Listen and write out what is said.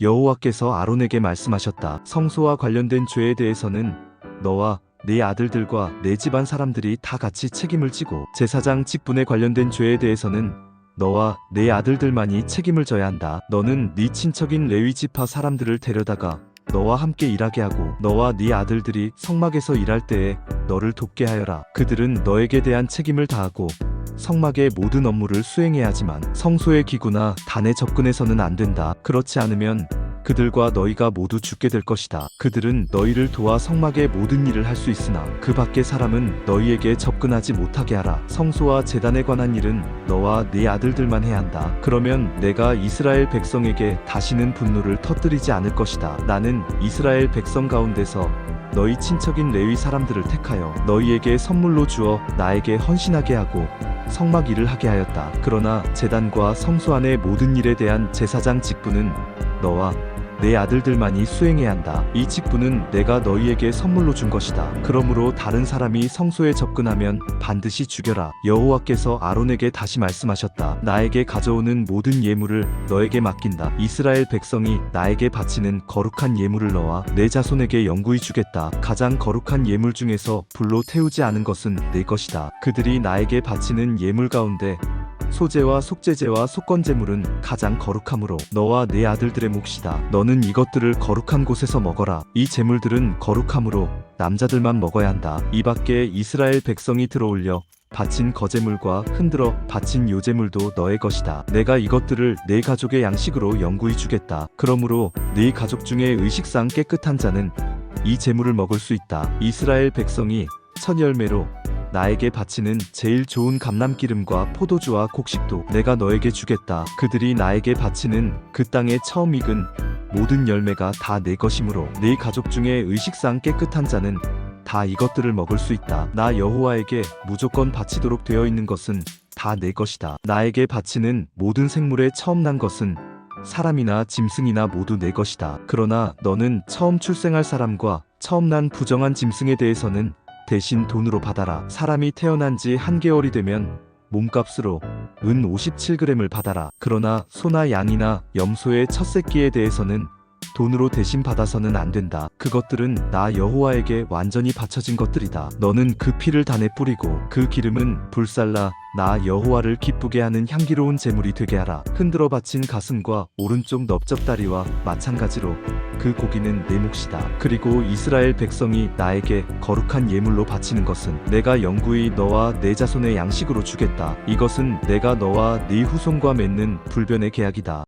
여호와께서 아론에게 말씀하셨다. 성소와 관련된 죄에 대해서는 너와 네 아들들과 네 집안 사람들이 다 같이 책임을 지고 제사장 직분에 관련된 죄에 대해서는 너와 네 아들들만이 책임을 져야 한다. 너는 네 친척인 레위 지파 사람들을 데려다가 너와 함께 일하게 하고 너와 네 아들들이 성막에서 일할 때에 너를 돕게 하여라. 그들은 너에게 대한 책임을 다하고 성막의 모든 업무를 수행해야 하지만 성소의 기구나 단에 접근해서는 안 된다. 그렇지 않으면 그들과 너희가 모두 죽게 될 것이다. 그들은 너희를 도와 성막의 모든 일을 할 수 있으나 그 밖의 사람은 너희에게 접근하지 못하게 하라. 성소와 재단에 관한 일은 너와 네 아들들만 해야 한다. 그러면 내가 이스라엘 백성에게 다시는 분노를 터뜨리지 않을 것이다. 나는 이스라엘 백성 가운데서 너희 친척인 레위 사람들을 택하여 너희에게 선물로 주어 나에게 헌신하게 하고 성막 일을 하게 하였다. 그러나 재단과 성소 안의 모든 일에 대한 제사장 직분은 너와 내 아들들만이 수행해야 한다. 이 직분은 내가 너희에게 선물로 준 것이다. 그러므로 다른 사람이 성소에 접근하면 반드시 죽여라. 여호와께서 아론에게 다시 말씀하셨다. 나에게 가져오는 모든 예물을 너에게 맡긴다. 이스라엘 백성이 나에게 바치는 거룩한 예물을 너와 내 자손에게 영구히 주겠다. 가장 거룩한 예물 중에서 불로 태우지 않은 것은 내 것이다. 그들이 나에게 바치는 예물 가운데 소재와 속죄제와 속건제물은 가장 거룩함으로 너와 네 아들들의 몫이다. 너는 이것들을 거룩한 곳에서 먹어라. 이 제물들은 거룩함으로 남자들만 먹어야 한다. 이 밖에 이스라엘 백성이 들어올려 바친 거제물과 흔들어 바친 요제물도 너의 것이다. 내가 이것들을 네 가족의 양식으로 영구히 주겠다. 그러므로 네 가족 중에 의식상 깨끗한 자는 이 제물을 먹을 수 있다. 이스라엘 백성이 첫 열매로 나에게 바치는 제일 좋은 감람기름과 포도주와 곡식도 내가 너에게 주겠다. 그들이 나에게 바치는 그 땅의 처음 익은 모든 열매가 다 내 것이므로 네 가족 중에 의식상 깨끗한 자는 다 이것들을 먹을 수 있다. 나 여호와에게 무조건 바치도록 되어 있는 것은 다 내 것이다. 나에게 바치는 모든 생물의 처음 난 것은 사람이나 짐승이나 모두 내 것이다. 그러나 너는 처음 출생할 사람과 처음 난 부정한 짐승에 대해서는 대신 돈으로 받아라. 사람이 태어난 지 한 개월이 되면 몸값으로 은 57g을 받아라. 그러나 소나 양이나 염소의 첫 새끼에 대해서는 돈으로 대신 받아서는 안 된다. 그것들은 나 여호와에게 완전히 바쳐진 것들이다. 너는 그 피를 단에 뿌리고 그 기름은 불살라 나 여호와를 기쁘게 하는 향기로운 제물이 되게 하라. 흔들어 바친 가슴과 오른쪽 넓적다리와 마찬가지로 그 고기는 내 몫이다. 그리고 이스라엘 백성이 나에게 거룩한 예물로 바치는 것은 내가 영구히 너와 내 자손의 양식으로 주겠다. 이것은 내가 너와 네 후손과 맺는 불변의 계약이다.